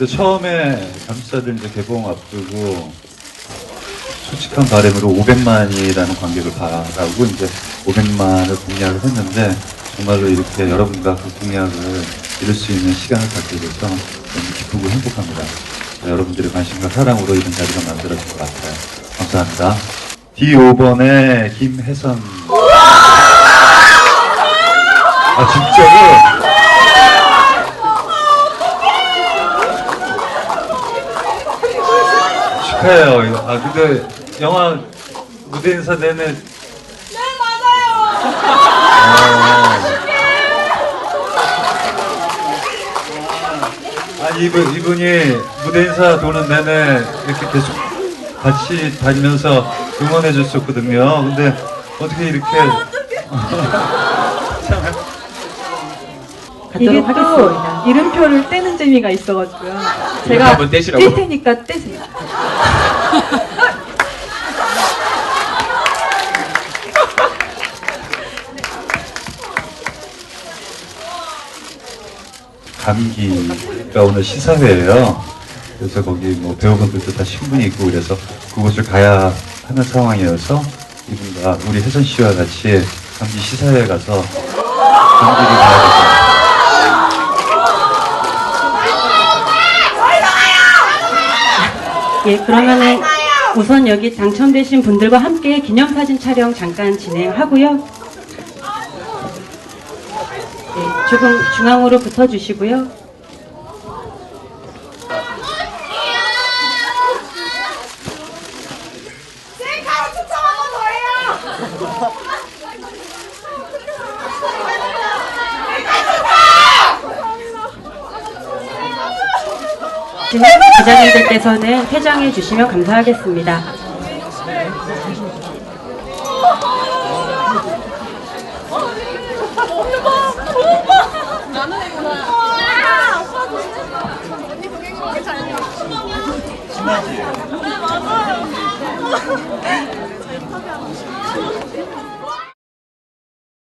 근데 처음에 감사들 이제 개봉 앞두고 솔직한 바람으로 500만이라는 관객을 바라고 이제 500만을 공약을 했는데 정말로 이렇게 여러분과 그 공약을 이룰 수 있는 시간을 갖게 돼서 너무 기쁘고 행복합니다. 여러분들의 관심과 사랑으로 이런 자리가 만들어진 것 같아요. 감사합니다. D5번의 김혜선. 아, 진짜로? 축하해요. 아, 근데 영화 무대 인사 내내. 네, 맞아요. 아니, 이분, 이분이 무대 인사 도는 내내 이렇게 계속 같이 다니면서 응원해 줬었거든요. 근데 어떻게 이렇게. 이게 갖도록 또 하겠습니다. 이름표를 떼는 재미가 있어가지고요. 제가 한번 떼시라고? 뗄 테니까 떼세요. 감기가 오늘 시사회예요. 그래서 거기 뭐 배우분들도 다 신분이 있고 그래서 그곳을 가야 하는 상황이어서 이분과 우리 혜선 씨와 같이 감기 시사회에 가서 감기를 가야 돼서 예, 그러면은 우선 여기 당첨되신 분들과 함께 기념사진 촬영 잠깐 진행하고요. 예, 조금 중앙으로 붙어주시고요. 셀카로 추첨 한번 더 해요. 기자님들께서는 퇴장해 주시면 감사하겠습니다.